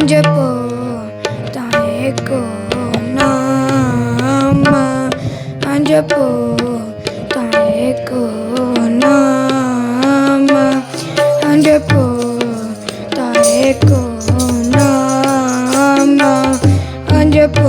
காஞ்ச போ தாயக்கோ நாமா காஞ்ச போ தாயக்கோ நாமா காஞ்ச போ தாயக்கோ நாமா காஞ்ச போ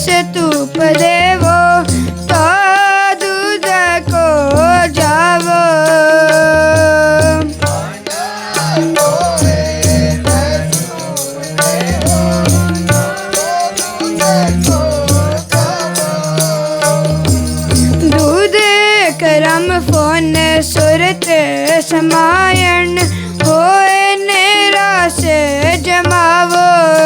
दिवस धूप देवो तो दूध को जावो दूध करम फोन सुरत समायण होए नेरा से जमावो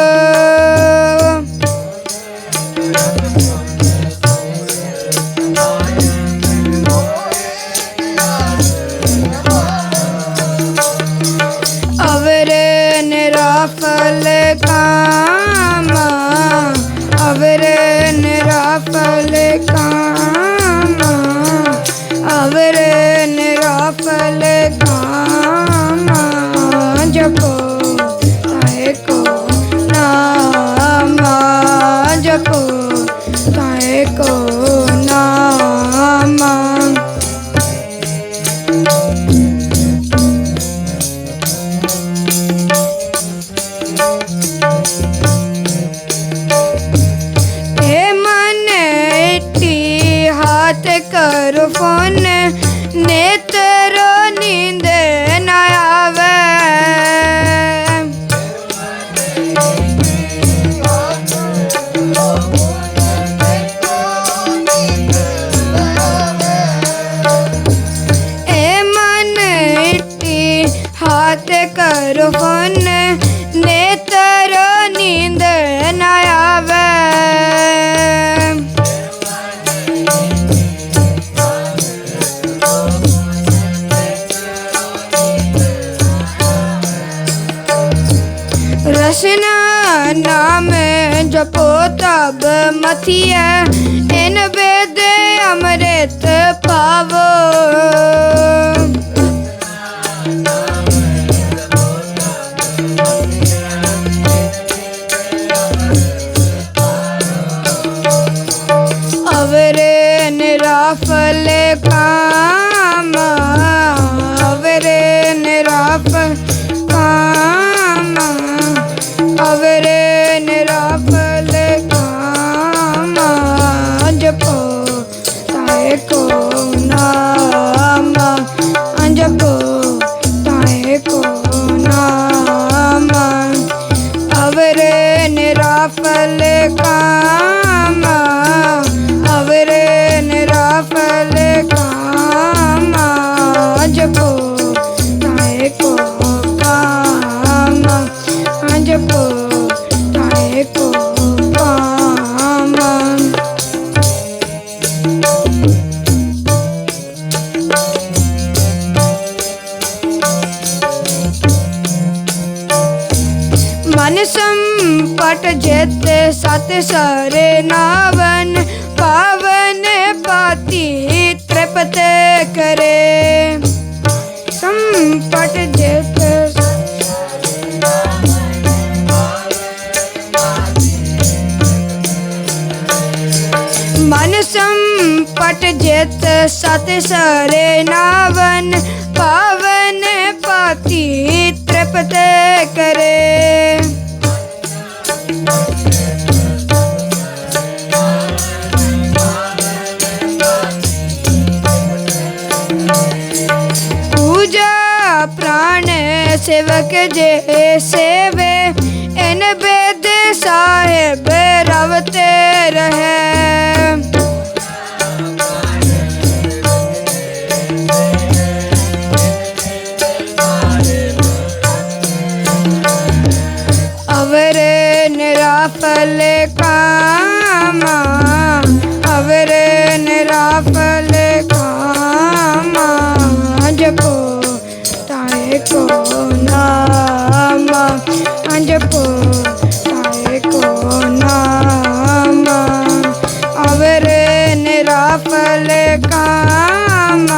ਸਾਥੀਐ ਇਨ ਬੇਦ ਅਮਰਿਤ ਪਾਵੋ ਅਵਰੇ ਨਿਰਾਫਲੇ ਮਨ ਸੰਪਟ ਜੇਤੇ ਸਤ ਸਰੇ ਨਾਵਨ ਪਾਵਨ ਪਾਤੀ ਤ੍ਰਿਪਤ ਕਰੇ ਸੰਪਟ ਜੇਤੇ ਮਨ ਸੰਪਟ ਜੇਤ ਸਤ ਸਰੇ ਨਾਵਨ ਪਾਵਨ ਫਤਿਹ ਕਰੇ ਪੂਜਾ ਪ੍ਰਾਣ ਸੇਵਕ ਜੇ ਸੇਵੇ ਇਨ ਬੇਦ ਸਾਹਿਬ ਰਵਤੇ ਰਹੇ చెప్పు అవరే నిరాఫలే కామ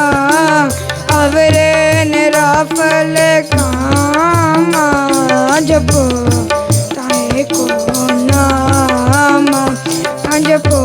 అవరే నిరాఫలే కామ జపో తాయే కో నామ జపో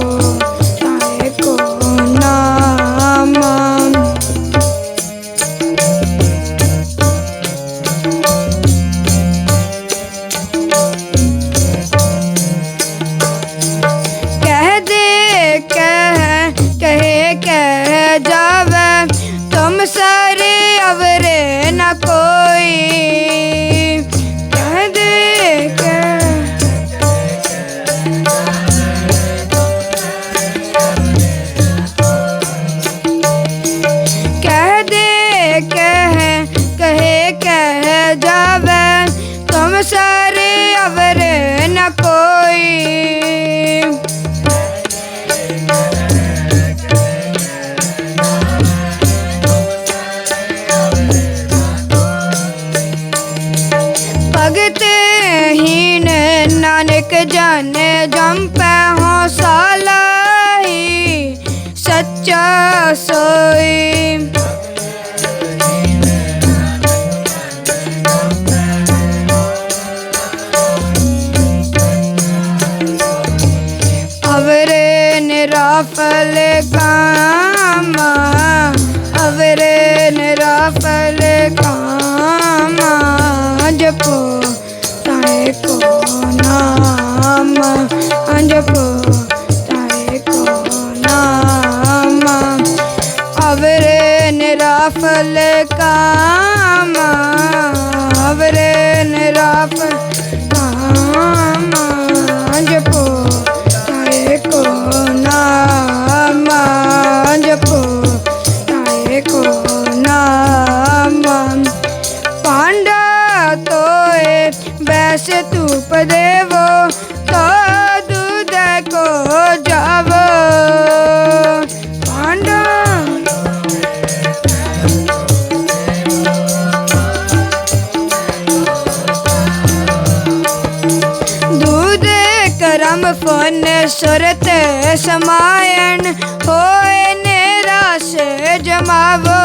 yo soy. Haber en el ਨਿਰਾਫਲ ਕਾਮ ਆਵਰੇ ਨਿਰਾਫ ਕਾਮ ਜਪੋ ਤਾਏ ਕੋ ਨਾਮ ਜਪੋ ਤਾਏ ਕੋ ਨਾਮ ਪਾਂਡਾ ਤੋਏ ਵੈਸੇ ਤੂਪ ਦੇਵੋ ਫਨ ਸੁਰਤ ਸਮਾਇਣ ਹੋਏ ਨੇ ਜਮਾਵੋ